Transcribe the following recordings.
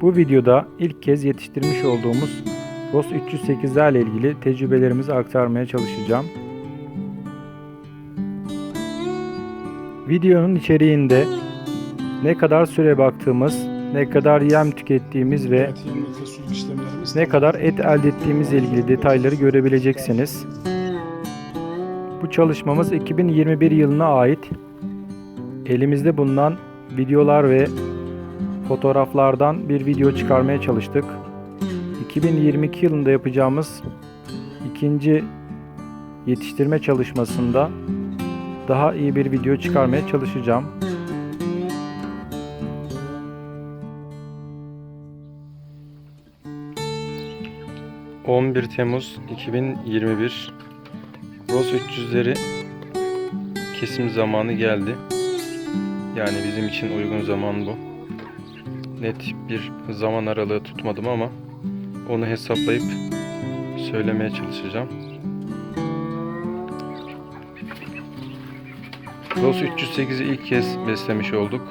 Bu videoda ilk kez yetiştirmiş olduğumuz ROS 308'lerle ilgili tecrübelerimizi aktarmaya çalışacağım. Videonun içeriğinde ne kadar süre baktığımız, ne kadar yem tükettiğimiz ve ne kadar et elde ettiğimizle ilgili detayları görebileceksiniz. Bu çalışmamız 2021 yılına ait. Elimizde bulunan videolar ve fotoğraflardan bir video çıkarmaya çalıştık. 2022 yılında yapacağımız ikinci yetiştirme çalışmasında daha iyi bir video çıkarmaya çalışacağım. ...11 Temmuz 2021... ...ROS 300'leri... ...kesim zamanı geldi. Yani bizim için uygun zaman bu. Net bir zaman aralığı tutmadım ama... ...onu hesaplayıp... ...söylemeye çalışacağım. ROS 308'i ilk kez beslemiş olduk.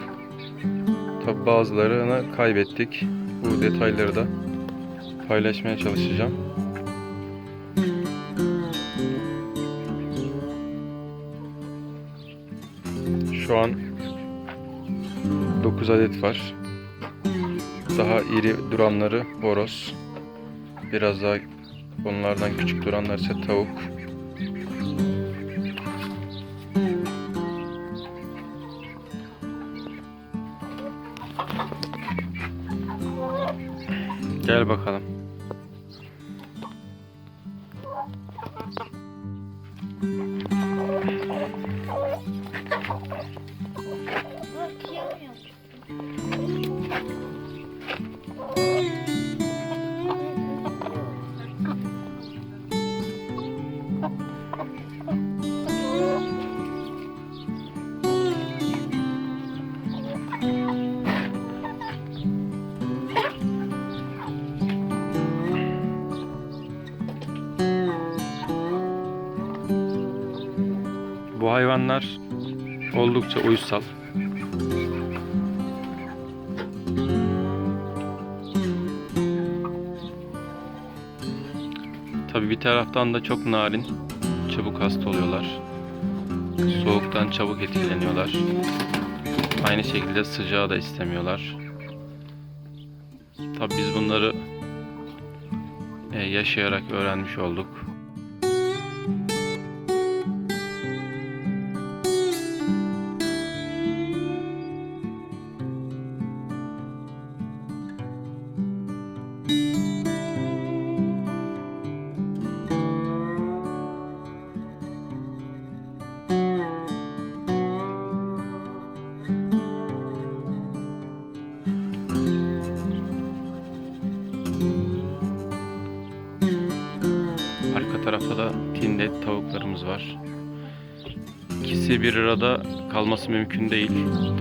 Tabi bazılarını kaybettik. Bu detayları da paylaşmaya çalışacağım. Şu an 9 adet var. Daha iri duranları horoz. Biraz daha onlardan küçük duranlar ise tavuk. Gel bakalım. Bu hayvanlar oldukça uysal. Tabi bir taraftan da çok narin, çabuk hasta oluyorlar. Soğuktan çabuk etkileniyorlar. Aynı şekilde sıcağı da istemiyorlar. Tabi biz bunları e, yaşayarak öğrenmiş olduk. Tarafta da tinde tavuklarımız var. İkisi bir arada kalması mümkün değil.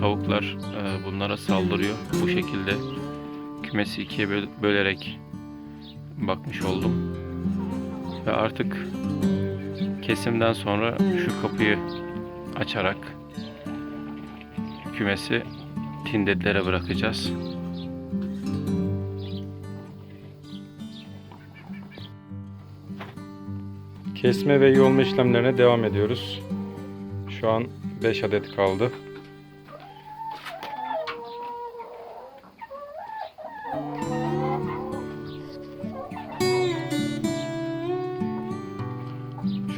Tavuklar e, bunlara saldırıyor. Bu şekilde kümesi ikiye böl- bölerek bakmış oldum. Ve artık kesimden sonra şu kapıyı açarak kümesi tindetlere bırakacağız. Kesme ve yolma işlemlerine devam ediyoruz. Şu an 5 adet kaldı.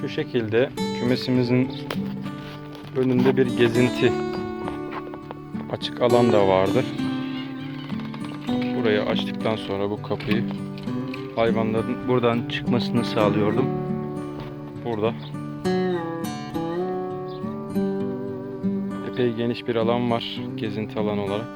Şu şekilde kümesimizin önünde bir gezinti açık alan da vardı. Burayı açtıktan sonra bu kapıyı hayvanların buradan çıkmasını sağlıyordum. Burada epey geniş bir alan var gezinti alanı olarak.